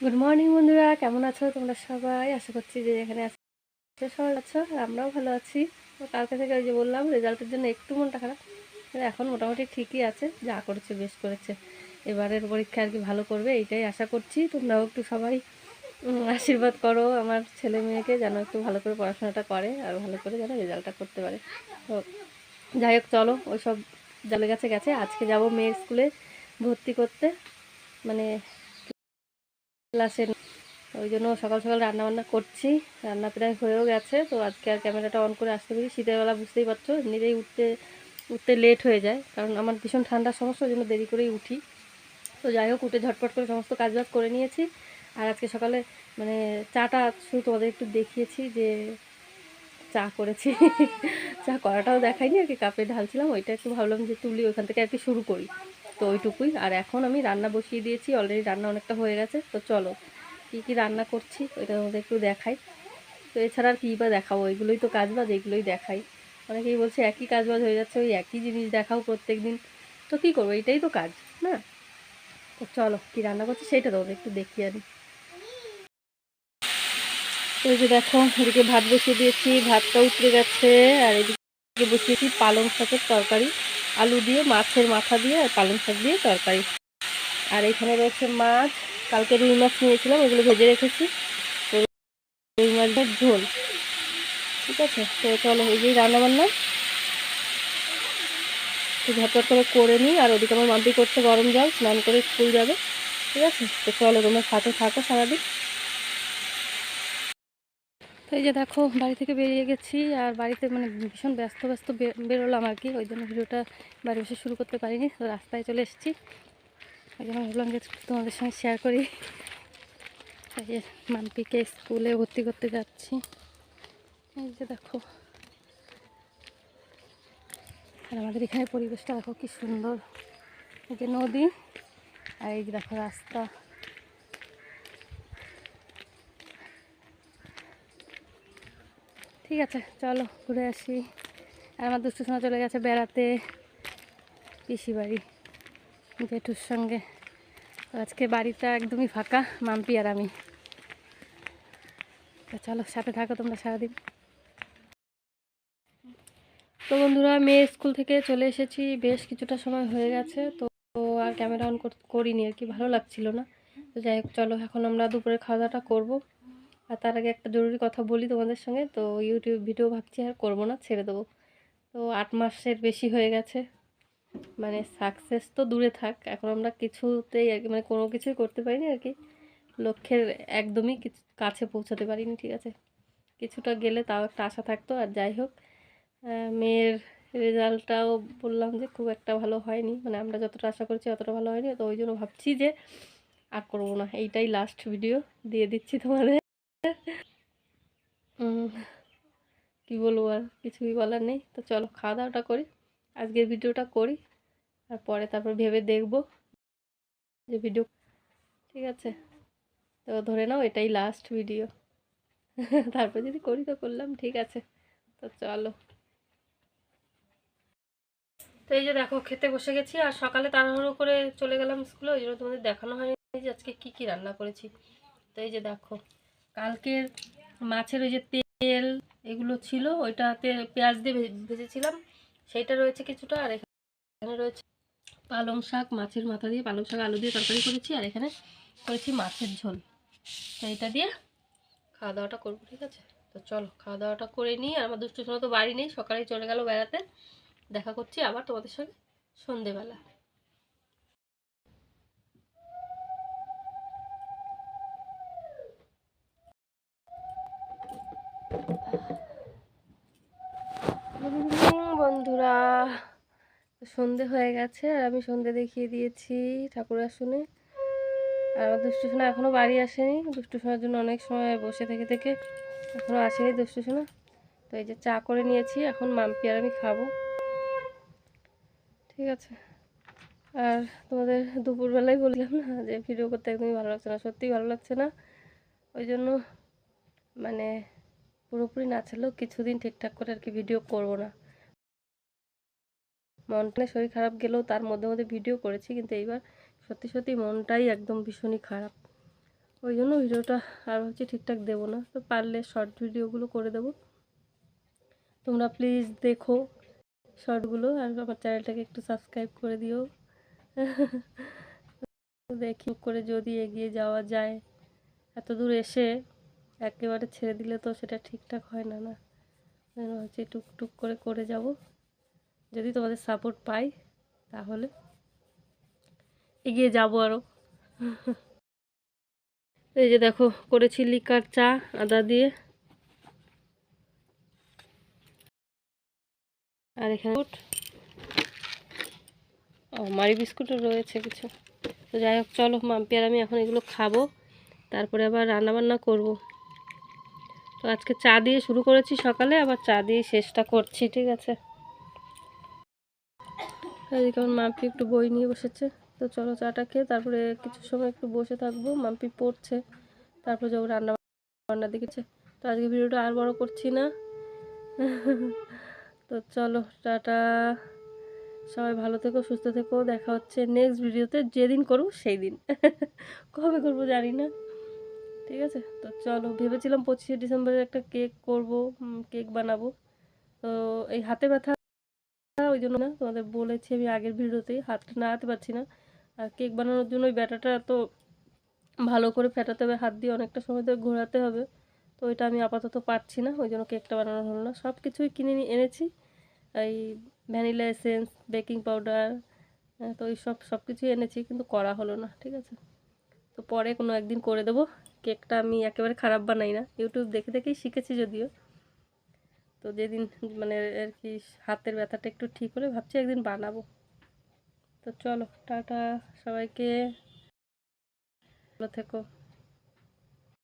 Good morning বন্ধুরা। কেমন আছো তোমরা সবাই? আশা করছি যে এখানে আছো, সবাই আছো আমরাও ভালো আছি। তো কালকে থেকে যে বললাম, রেজাল্টের জন্য একটু মনটা খারাপ এখন মোটামুটি ঠিকই আছে, যা করেছে বেশ করেছে। এবারের পরীক্ষা আর কি ভালো করবে, এইটাই আশা করছি। তোমরাও একটু সবাই আশীর্বাদ করো আমার ছেলে মেয়েকে যেন একটু ভালো করে পড়াশোনাটা করে আর ভালো করে যেন রেজাল্টটা করতে পারে। তো যাই হোক, চলো, ওইসব জালে গেছে গেছে। আজকে যাব মেয়ের স্কুলে ভর্তি করতে। মানে ক্লাসে ওই জন্য সকাল সকাল রান্না বান্না করছি। রান্না প্রায় হয়েও গেছে, তো আজকে আর ক্যামেরাটা অন করে আসতে পারি। শীতের বেলা বুঝতেই পারছ, এমনিতেই উঠতে উঠতে লেট হয়ে যায়, কারণ আমার ভীষণ ঠান্ডার সমস্যা, ওই জন্য দেরি করেই উঠি। তো যাই হোক, উঠে ঝটপট করে সমস্ত কাজবাজ করে নিয়েছি। আর আজকে সকালে মানে চাটা শুধু তোমাদের একটু দেখিয়েছি যে চা করেছি। চা করাটাও দেখাইনি, আর কি কাপে ঢালছিলাম, ওইটা একটু ভাবলাম যে তুলি, ওইখান থেকে আর কি শুরু করি। তো ওইটুকুই। আর এখন আমি রান্না বসিয়ে দিয়েছি অলরেডি রান্না অনেকটা হয়ে গেছে। তো চলো, কী কী রান্না করছি, ওইটা তোমাদের একটু দেখাই। তো এছাড়া আর কী বা দেখাবো ওইগুলোই তো কাজবাজ এইগুলোই দেখাই। অনেকেই বলছে একই কাজবাজ হয়ে যাচ্ছে, ওই একই জিনিস দেখাও প্রত্যেক দিন তো কী করব এইটাই তো কাজ, না? তো চলো, কী রান্না করছি সেইটা তোমাদের একটু দেখিয়ে আনি। এই যে দেখো, এদিকে ভাত বসিয়ে দিয়েছি, ভাতটা উতরে গেছে, আর এদিকে বসিয়েছি পালং শাকের তরকারি, আলু দিয়ে, মাছের মাথা দিয়ে, আর পালং শাক দিয়ে তরকারি। আর এখানে রয়েছে মাছ, কালকে রুই মাছ নিয়েছিলাম, এগুলো ভেজে রেখেছি রুই মাছের ঝোল, ঠিক আছে? তো চলো, এই যে রান্না বান্না তো ঝটপট করে করে নিই, আর ওদিকে আমার মাম্পি করছে গরম জল, স্নান করে স্কুল যাবে, ঠিক আছে? তো চলো, তোমরা সাথে থাকো সারাদিন। তো এই যে দেখো, বাড়ি থেকে বেরিয়ে গেছি আর বাড়িতে মানে ভীষণ ব্যস্ত ব্যস্ত বেরোলাম আর কি। ওই জন্য ভিডিওটা বাড়ি বসে শুরু করতে পারিনি, তো রাস্তায় চলে এসেছি। ওই জন্য ভাবলাম যে তোমাদের সঙ্গে শেয়ার করি। এই যে মাম্পিকে স্কুলে ভর্তি করতে যাচ্ছি। এই যে দেখো। আর আমাদের এখানে পরিবেশটা দেখো কি সুন্দর। এই যে নদী আর এই যে দেখো রাস্তা। ঠিক আছে, চলো ঘুরে আসি। আর আমার দুষ্টু সময় চলে গেছে বেড়াতে, পিসি বাড়ি, জেঠুর সঙ্গে। আজকে বাড়িটা একদমই ফাঁকা, মাম্পি আর আমি। চলো, সাথে থাকো তোমরা সারাদিন। তো বন্ধুরা, মেয়ে স্কুল থেকে চলে এসেছি, বেশ কিছুটা সময় হয়ে গেছে, তো আর ক্যামেরা অন করিনি আর কি, ভালো লাগছিল না। তো যাই হোক, চলো, এখন আমরা দুপুরে খাওয়া দাওয়াটা করব। আর তার আগে একটা জরুরি কথা বলি তোমাদের সঙ্গে। তো ইউটিউব ভিডিও ভাবছি আর করব না, ছেড়ে দেবো। তো আট মাসের বেশি হয়ে গেছে। মানে সাকসেস তো দূরে থাক, এখন আমরা কিছুতেই আর কি মানে কোনো কিছুই করতে পারিনি আর কি। লক্ষ্যের একদমই কিছু পৌঁছাতে পারিনি, ঠিক আছে? কিছুটা গেলে তাও একটা আশা থাকতো, আর যাই হোক মেয়ের রেজাল্টটাও বললাম যে খুব একটা ভালো হয়নি। মানে আমরা যতটা আশা করছি অতটা ভালো হয়নি। তো ওই জন্য ভাবছি যে আর করব না। এইটাই লাস্ট ভিডিও দিয়ে দিচ্ছি তোমাদের। কি বলব আর? কিছুই বলার নেই। তো চলো খাওয়া দাওয়াটা করি। আজকের ভিডিওটা করি। আর পরে তারপর ভেবে দেখব যে ভিডিও ঠিক আছে? তো ধরে নাও, এটাই লাস্ট ভিডিও তারপর যদি করি তো করলাম, ঠিক আছে। তো চলো। তো এই যে দেখো, খেতে বসে গেছি। আর সকালে তাড়াহুড়ো করে চলে গেলাম স্কুলে। ওই জন্য তোমাদের দেখানো হয়নি যে আজকে কি কি রান্না করেছি। তো এই যে দেখো কালকের মাছের ওই যে তেল এগুলো ছিল, ওইটাতে পেঁয়াজ দিয়ে ভেজেছিলাম। সেইটা রয়েছে কিছুটা, আর এখানে রয়েছে পালং শাক, মাছের মাথা দিয়ে পালং শাক, আলু দিয়ে তরকারি করেছি, আর এখানে করেছি মাছের ঝোল। তো দিয়ে খাওয়া দাওয়াটা করব, ঠিক আছে? তো চলো খাওয়া দাওয়াটা করে নিই, আর আমার দুষ্টু তো বাড়ি নেই, সকালেই চলে গেল বেড়াতে। দেখা করছি আবার তোমাদের সঙ্গে সন্ধেবেলা। বন্ধুরা, সন্ধে হয়ে গেছে, আর আমি সন্ধে দেখিয়ে দিয়েছি ঠাকুর আসনে। আর আমার দুষ্টু সোনা এখনও বাড়ি আসেনি। দুষ্টু সোনার জন্য অনেক সময় বসে থেকে থেকে এখনও আসেনি দুষ্টু সোনা তো এই যে চা করে নিয়েছি, এখন মাম্পি আর আমি খাব। ঠিক আছে। আর তোমাদের দুপুরবেলায় বললাম না যে ভিডিও করতে একদমই ভালো লাগছে না, সত্যিই ভালো লাগছে না। ওই জন্য মানে পুরোপুরি না ছাড়লেও কিছুদিন ঠিকঠাক করে আর কি ভিডিও করব না। মনটা শরীর খারাপ গেলেও তার মধ্যে মধ্যে ভিডিও করেছি, কিন্তু এইবার সত্যি সত্যি মনটাই একদম ভীষণই খারাপ। ওই জন্য ভিডিওটা আর হচ্ছে ঠিকঠাক দেবো না, তো পারলে শর্ট ভিডিওগুলো করে দেবো। তোমরা প্লিজ দেখো শর্টগুলো আর আমার চ্যানেলটাকে একটু সাবস্ক্রাইব করে দিও। দেখি করে যদি এগিয়ে যাওয়া যায় এত দূর এসে একেবারে ছেড়ে দিলে তো সেটা ঠিকঠাক হয় না না। হচ্ছে টুকটুক করে করে যাব। যদি তোমাদের সাপোর্ট পাই, তাহলে এগিয়ে যাব আরও এই যে দেখো, করেছি লিকার চা, আদা দিয়ে। আর এখানে ও, মারি বিস্কুটও রয়েছে কিছু। তো যাই হোক, চলো মাম্পি আর আমি এখন এগুলো খাব। তারপরে আবার রান্নাবান্না করব। তো আজকে চা দিয়ে শুরু করেছি সকালে, আবার চা দিয়ে শেষটা করছি, ঠিক আছে? এদিকে আমার মাম্পি একটু বই নিয়ে বসেছে। তো চলো চাটা খেয়ে তারপরে কিছু সময় একটু বসে থাকব। মাম্পি পড়ছে, তারপরে যাব রান্না বান্না দেখেছে তো আজকে ভিডিওটা আর বড় করছি না। তো চলো, টাটা। সবাই ভালো থেকো, সুস্থ থেকো। দেখা হচ্ছে নেক্সট ভিডিওতে যেদিন করব সেই দিন কবে করব জানি না। ঠিক আছে? তো চলো, ভেবেছিলাম পঁচিশে ডিসেম্বরে একটা কেক করব কেক বানাবো। তো এই হাতে ব্যথা ওই জন্য না তোমাদের বলেছি আমি আগের ভিডিওতেই হাতটা নাড়াতে পারছি না। আর কেক বানানোর জন্য ওই ব্যাটাটা তো ভালো করে ফেটাতে হবে, হাত দিয়ে অনেকটা সময় ধরে ঘোরাতে হবে। তো ওইটা আমি আপাতত পারছি না, ওই জন্য কেকটা বানানো হলো না। সব কিছুই কিনে নিয়ে এনেছি। এই ভ্যানিলা এসেন্স, বেকিং পাউডার তো ওই সব সব কিছুই এনেছি, কিন্তু করা হলো না, ঠিক আছে? তো পরে কোনো একদিন করে দেবো। কেকটা আমি একেবারে খারাপ বানাই না। ইউটিউব দেখে দেখেই শিখেছি যদিও। তো যেদিন মানে আর কি হাতের ব্যথাটা একটু ঠিক হলে ভাবছি একদিন বানাবো। তো চলো, টাটা সবাইকে। ভালো থেকো।